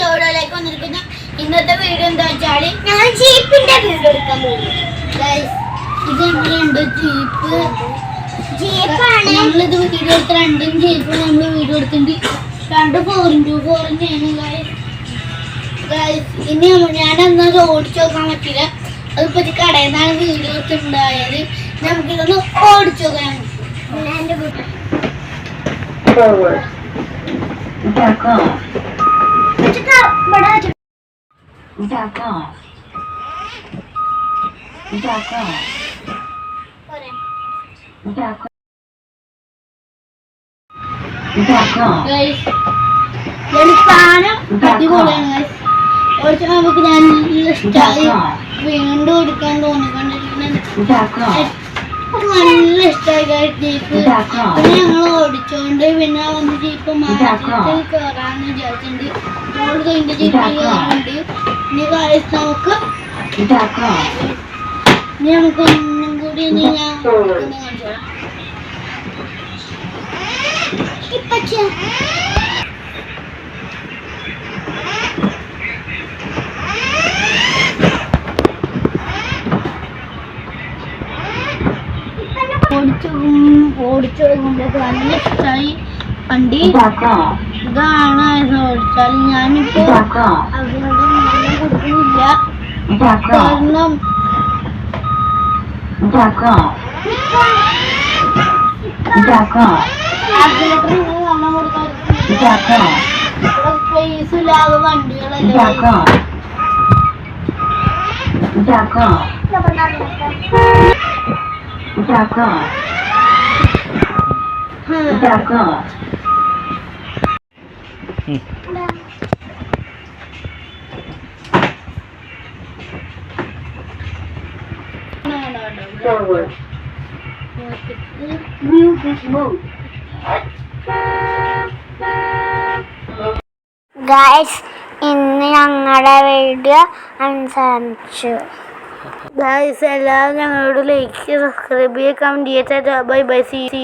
ചോടയിലേക്ക് വന്നിരിക്കുന്ന. ഇന്നത്തെ വീഡിയോ എന്താ വെച്ചാൽ ഞങ്ങൾ ജീപ്പിന്റെ വീഡിയോ എടുക്കാൻ പോകും ഇത് എങ്ങനെയുണ്ട് ജീപ്പ്? ജീപ്പാണ്. നമ്മളിത് വീഡിയോ എടുത്ത് രണ്ടും ജീപ്പ് നമ്മൾ വീഡിയോ എടുത്തിട്ടുണ്ട്. രണ്ട് ഫോറിൻ ടു ഫോറിൻ ആണ് ഇനി ഞാനന്നത് ഓടിച്ചു നോക്കാൻ പറ്റില്ല. അതിപ്പോ ഇത് കടയിൽ നിന്നാണ് വീഡിയോ എടുത്തിട്ടുണ്ടായത്. നമുക്കിതൊന്ന് ഓടിച്ചു വീട്ടിൽ Forward. Back off. ഓടിച്ച നമുക്ക് ഇഷ്ടമായി വീണ്ടും എടുക്കാൻ തോന്നിക്കൊണ്ടിരിക്കുന്നുണ്ട് നല്ല ഇഷ്ടമായി ജീപ്പ്. പിന്നെ ഞങ്ങൾ ഓടിച്ചോണ്ട് പിന്നെ വന്ന് ജീപ്പ് മാറ്റിട്ട് കയറാന്ന് വിചാരിച്ചിട്ടുണ്ട്. മോൾ കഴിഞ്ഞ ജീപ്പ് കയറുന്നുണ്ട് ഇനി ഗൈസ് നമുക്ക്. ഇനി നമുക്ക് ഒന്നും കൂടി ഇനി ഞാൻ കാണിച്ചു തരാം. ഓടിച്ചു ഓടിച്ചു നല്ല ഇഷ്ടമായി വണ്ടി ഇതാണ് ഓടിച്ചാൽ. ഞാനിപ്പോ. അവരുടെ നല്ല കൊടുക്കുന്നില്ല. കാരണം. സ്പേസ് ഇല്ലാതെ വണ്ടികളല്ലേ. Forward. Move. ഗായ്സ് ഇന്ന് ഞങ്ങളുടെ വീഡിയോ അവസാനിച്ചു ഗായ്സ് എല്ലാവരും ഞങ്ങളോട് ലൈക്ക് സബ്സ്ക്രൈബ് ചെയ്യുക കമന്റ് ചെയ്യുക ബൈ ബൈ സി